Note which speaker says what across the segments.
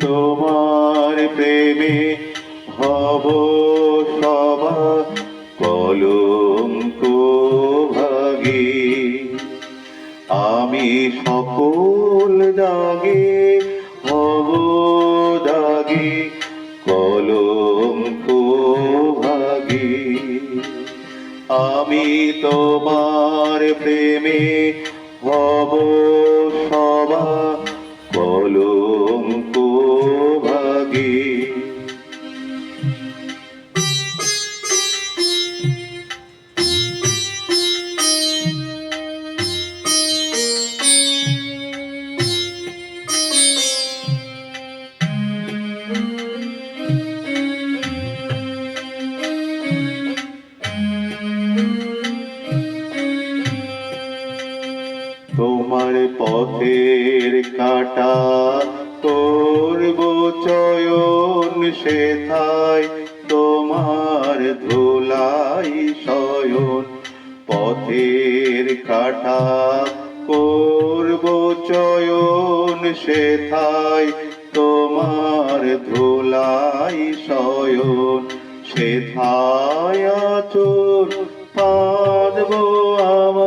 Speaker 1: তোমার প্রেমে হব সবা কলঙ্ক ভাগে। আমি সকল দাগে হব দাগে, কলঙ্ক ভাগে। আমি তোমার প্রেমে হব পথের কাটা করব চয়ন সেথায়, তোমার ধুলাই শয়ন। পথের কাটা করব চয়ন সেথায়, তোমার ধুলাই শয়ন। সেথায় আচর পাদব আমার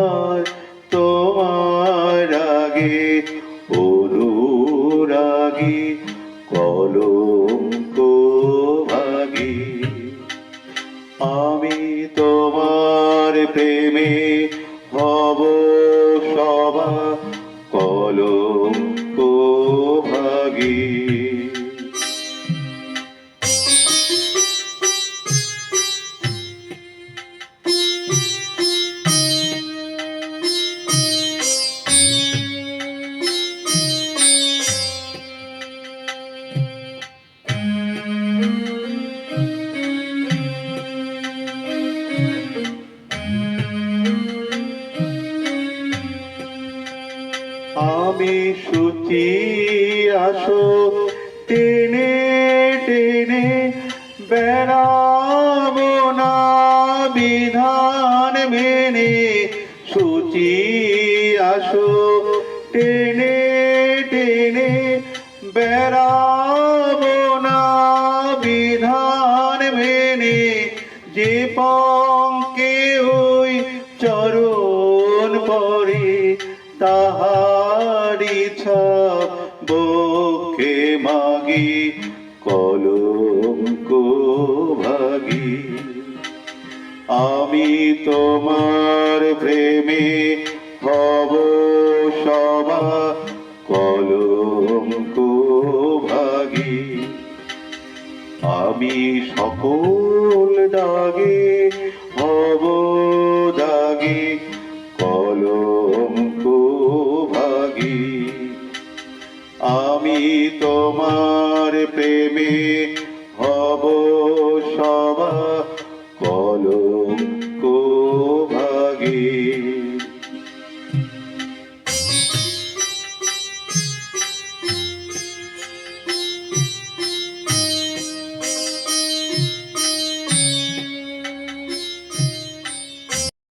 Speaker 1: কলঙ্ক ভাগী আমি তোমার প্রেমে হব। আমি সুচি আসো। টেনে টেনে বেড়াবো না বিধান মেনে। সুচি আসো। টেনে টেনে বেড়াবো না বিধান মেনে। যে পঙ্কে ওই চরণ পরে তাহারি বক্ষে মাগি? কলঙ্ক ভাগি। আমি তোমার প্রেমে হব সবা কলঙ্ক ভাগি। আমি সকল দাগে হব দাগে কলঙ্ক তোমার প্রেমে হব